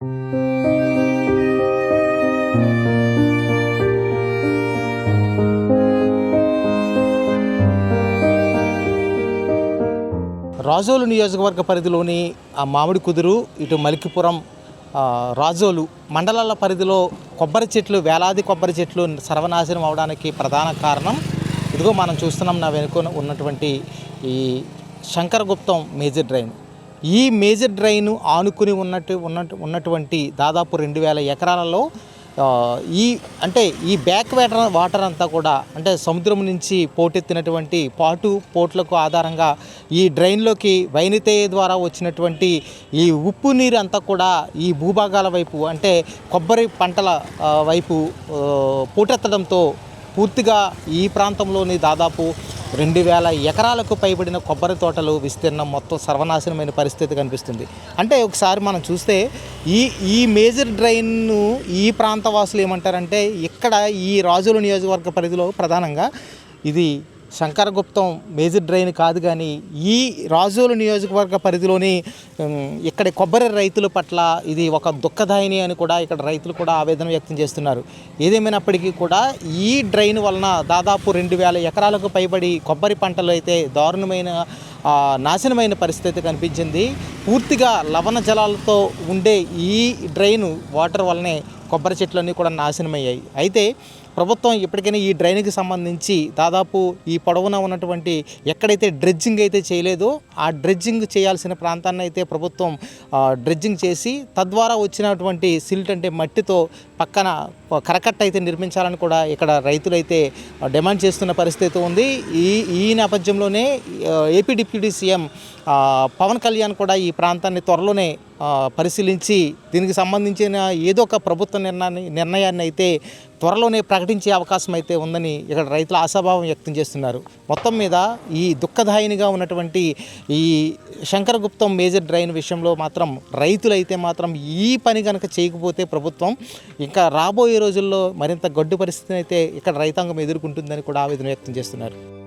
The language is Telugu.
రాజోలు నియోజకవర్గ పరిధిలోని ఆ మామిడి కుదురు ఇటు మలికిపురం రాజోలు మండలాల పరిధిలో కొబ్బరి చెట్లు వేలాది కొబ్బరి చెట్లు సర్వనాశనం అవడానికి ప్రధాన కారణం. ఇదిగో మనం చూస్తున్నాం నా వెనుక ఉన్నటువంటి ఈ శంకరగుప్తం మేజర్ డ్రైన్. ఈ మేజర్ డ్రైన్ ఆనుకుని ఉన్నట్టు ఉన్నట్టు ఉన్నటువంటి దాదాపు రెండు వేల ఎకరాలలో ఈ అంటే ఈ బ్యాక్ వాటర్ వాటర్ అంతా కూడా అంటే సముద్రం నుంచి పోటెత్తినటువంటి పాటు పోట్లకు ఆధారంగా ఈ డ్రైన్లోకి వైనితే ద్వారా వచ్చినటువంటి ఈ ఉప్పు నీరు అంతా కూడా ఈ భూభాగాల వైపు అంటే కొబ్బరి పంటల వైపు పోటెత్తడంతో పూర్తిగా ఈ ప్రాంతంలోని దాదాపు రెండు వేల ఎకరాలకు పైబడిన కొబ్బరి తోటలు విస్తీర్ణం మొత్తం సర్వనాశనమైన పరిస్థితి కనిపిస్తుంది. అంటే ఒకసారి మనం చూస్తే ఈ ఈ మేజర్ డ్రైన్ను ఈ ప్రాంత వాసులు ఏమంటారంటే ఇక్కడ ఈ రాజుల నియోజకవర్గ పరిధిలో ప్రధానంగా ఇది శంకరగుప్తం మేజర్ డ్రైన్ కాదు కానీ ఈ రాజోలు నియోజకవర్గ పరిధిలోని ఇక్కడ కొబ్బరి రైతుల పట్ల ఇది ఒక దుఃఖదాయిని అని కూడా ఇక్కడ రైతులు కూడా ఆవేదన వ్యక్తం చేస్తున్నారు. ఏదేమైనప్పటికీ కూడా ఈ డ్రైన్ వలన దాదాపు రెండు వేల ఎకరాలకు పైబడి కొబ్బరి పంటలు అయితే దారుణమైన నాశనమైన పరిస్థితి కనిపించింది. పూర్తిగా లవణ జలాలతో ఉండే ఈ డ్రైన్ వాటర్ వల్లనే కొబ్బరి చెట్లన్నీ కూడా నాశనమయ్యాయి. అయితే ప్రభుత్వం ఇప్పటికైనా ఈ డ్రైన్కి సంబంధించి దాదాపు ఈ పొడవున ఉన్నటువంటి ఎక్కడైతే డ్రెడ్జింగ్ అయితే చేయలేదో ఆ డ్రెడ్జింగ్ చేయాల్సిన ప్రాంతాన్ని అయితే ప్రభుత్వం డ్రెడ్జింగ్ చేసి తద్వారా వచ్చినటువంటి సిల్ట్ అంటే మట్టితో పక్కన కరకట్ట అయితే నిర్మించాలని కూడా ఇక్కడ రైతులైతే డిమాండ్ చేస్తున్న పరిస్థితి ఉంది. ఈ ఈ నేపథ్యంలోనే AP deputy CM Pawan Kalyan కూడా ఈ ప్రాంతాన్ని త్వరలోనే పరిశీలించి దీనికి సంబంధించిన ఏదో ఒక ప్రభుత్వ నిర్ణయాన్ని నిర్ణయాన్ని అయితే త్వరలోనే ప్రకటించే అవకాశం అయితే ఉందని ఇక్కడ రైతుల ఆశాభావం వ్యక్తం చేస్తున్నారు. మొత్తం మీద ఈ దుఃఖదాయినిగా ఉన్నటువంటి ఈ శంకరగుప్తం మేజర్ డ్రైన్ విషయంలో మాత్రం రైతులైతే మాత్రం ఈ పని కనుక చేయకపోతే ప్రభుత్వం ఇంకా రాబోయే రోజుల్లో మరింత గడ్డు పరిస్థితిని అయితే ఇక్కడ రైతాంగం ఎదుర్కొంటుందని కూడా ఆవేదన వ్యక్తం చేస్తున్నారు.